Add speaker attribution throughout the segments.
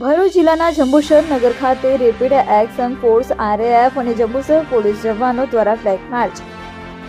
Speaker 1: ભરૂચ જિલ્લાના જંબુસર નગર ખાતે rapid action force RAF અને જંબુસર પોલીસ જવાનો દ્વારા ફ્લેગ માર્ચ.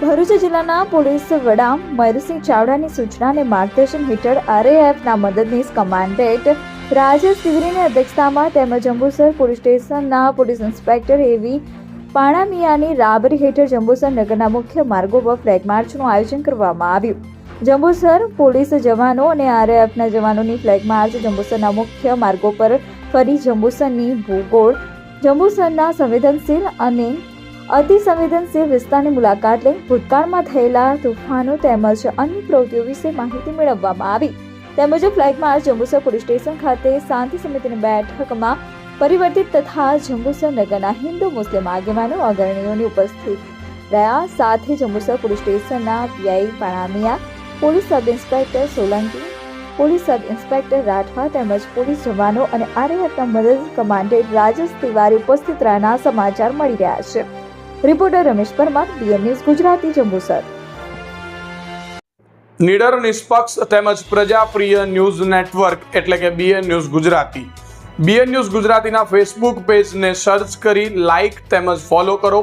Speaker 1: ભરૂચ જિલ્લાના પોલીસ વડા મયુરસિંહ ચાવડાની સૂચના અને માર્ગદર્શન હેઠળ આરએએફના મદદનીશ કમાન્ડેન્ટ રાજેશ સિવરીની અધ્યક્ષતામાં તેમજ જંબુસર પોલીસ સ્ટેશનના પોલીસ ઇન્સ્પેક્ટર એવી પાણામિયાની રાબરી હેઠળ જંબુસર નગરના મુખ્ય માર્ગો પર ફ્લેગ માર્ચનું આયોજન કરવામાં આવ્યું. જંબુસર પોલીસ જવાનો અને આરએએફના જવાનોની ફ્લેગ માર્ચ જંબુસરના મુખ્ય માર્ગો પર ફરી જંબુસરની ભૂગોળ, જંબુસરના સંવેદનશીલ અને અતિ સંવેદનશીલ વિસ્તારની મુલાકાત લઈ ભૂતકાળમાં થયેલા તોફાનો તેમજ અન્ય પ્રવૃત્તિઓ વિશે માહિતી મેળવવામાં આવી. તેમજ flag march Jambusar police station ખાતે શાંતિ સમિતિની બેઠકમાં પરિવર્તિત તથા જંબુસર નગરના હિન્દુ, મુસ્લિમ આગેવાનો, અગ્રણીઓની ઉપસ્થિત રહ્યા. સાથે જંબુસર પોલીસ સ્ટેશનના PI Panamiya police sub inspector Solanki, police sub inspector Rathwa તેમજ પોલીસ જવાનો અને આર્યતના મદદ કમાન્ડેન્ટ રાજેશ તિવારી ઉપસ્થિત રહેના સમાચાર મળી રહ્યા છે. Reporter Ramesh Parmar BN news Gujarati, Jambusar.
Speaker 2: નિડર, નિષ્પક્ષ તેમજ પ્રજાપ્રિય ન્યૂઝ નેટવર્ક એટલે કે BN news Gujarati. BN news ગુજરાતીના ફેસબુક પેજને સર્ચ કરી લાઇક તેમજ ફોલો કરો.